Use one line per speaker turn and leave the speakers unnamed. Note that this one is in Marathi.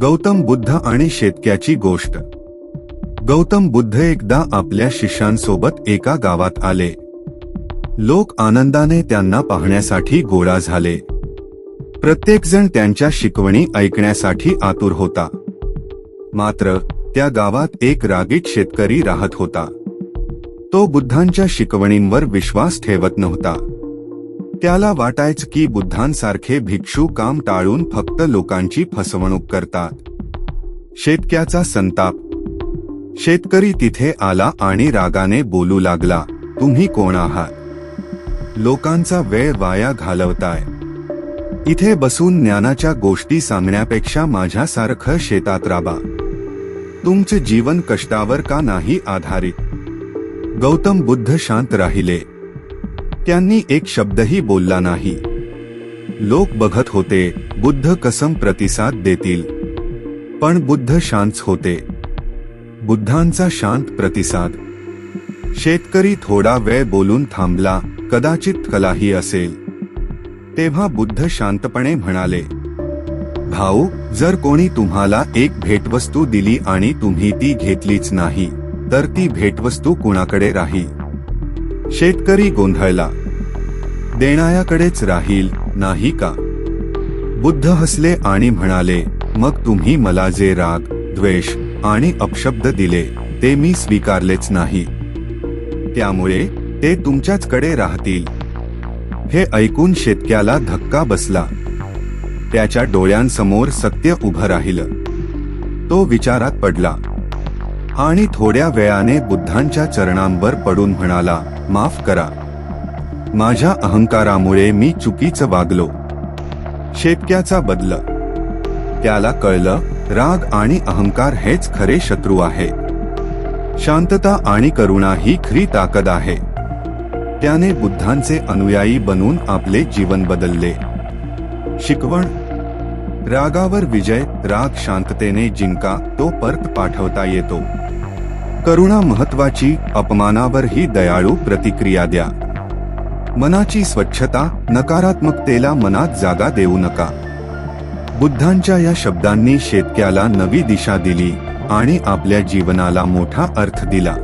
गौतम बुद्ध आणि शेतक्याची गोष्ट. गौतम बुद्ध एकदा आपल्या शिष्यांसोबत एका गावात आले. लोक आनंदाने त्यांना पाहण्यासाठी गोळा झाले. प्रत्येकजण त्यांच्या शिकवणी ऐकण्यासाठी आतुर होता. मात्र त्या गावात एक रागीट शेतकरी राहत होता. तो बुद्धांच्या शिकवणींवर विश्वास ठेवत नव्हता. त्याला वाटायचं की बुद्धांसारखे भिक्षू काम टाळून फक्त लोकांची फसवणूक करतात. शेतक्याचा संताप. शेतकरी तिथे आला आणि रागाने बोलू लागला तुम्ही कोण आहात? लोकांचा वेळ वाया घालवताय. इथे बसून ज्ञानाच्या गोष्टी सांगण्यापेक्षा माझ्यासारखं शेतात राबा. तुमचे जीवन कष्टावर का नाही आधारित? गौतम बुद्ध शांत राहिले. त्यांनी एक शब्दही बोलला नाही. लोक बघत होते बुद्ध कसम प्रतिसाद देतील. पण बुद्ध शांत होते. बुद्धांचा शांत प्रतिसाद. शेतकरी थोडा वेळ बोलून थांबला कदाचित कलाही असेल. तेव्हा बुद्ध शांतपणे म्हणाले भाऊ जर कोणी तुम्हाला एक भेटवस्तू दिली आणि तुम्ही ती घेतलीच नाही तर ती भेटवस्तू कुणाकडे राहील? शेतकरी गोंधळला. देणायाकडेच राहील नाही का? बुद्ध हसले आणि म्हणाले मग तुम्ही मला जे राग द्वेष आणि अपशब्द दिले ते मी स्वीकारलेच नाही. त्यामुळे ते तुमच्याचकडे राहतील. हे ऐकून शेतक्याला धक्का बसला. त्याच्या डोळ्यांसमोर सत्य उभं राहिलं. तो विचारात पडला. आणि थोड्या वेळाने बुद्धांच्या चरणांवर पडून म्हणाला माफ करा. माझ्या अहंकारामुळे मी चुकीचं वागलो. शेतक्याचा बदल. त्याला कळलं राग आणि अहंकार हेच खरे शत्रू आहेत शांतता आणि करुणा ही खरी ताकद आहे. त्याने बुद्धांचे अनुयायी बनून आपले जीवन बदलले. शिकवण. रागावर विजय राग शांततेने जिंका तो परत पाठवता येतो. करुणा महत्वाची अपमानावर ही दयाळू प्रतिक्रिया द्या. मनाची स्वच्छता नकारात्मकतेला मनात जागा देऊ नका. बुद्धांच्या या शब्दांनी शेतक्याला नवी दिशा दिली आणि आपल्या जीवनाला मोठा अर्थ दिला.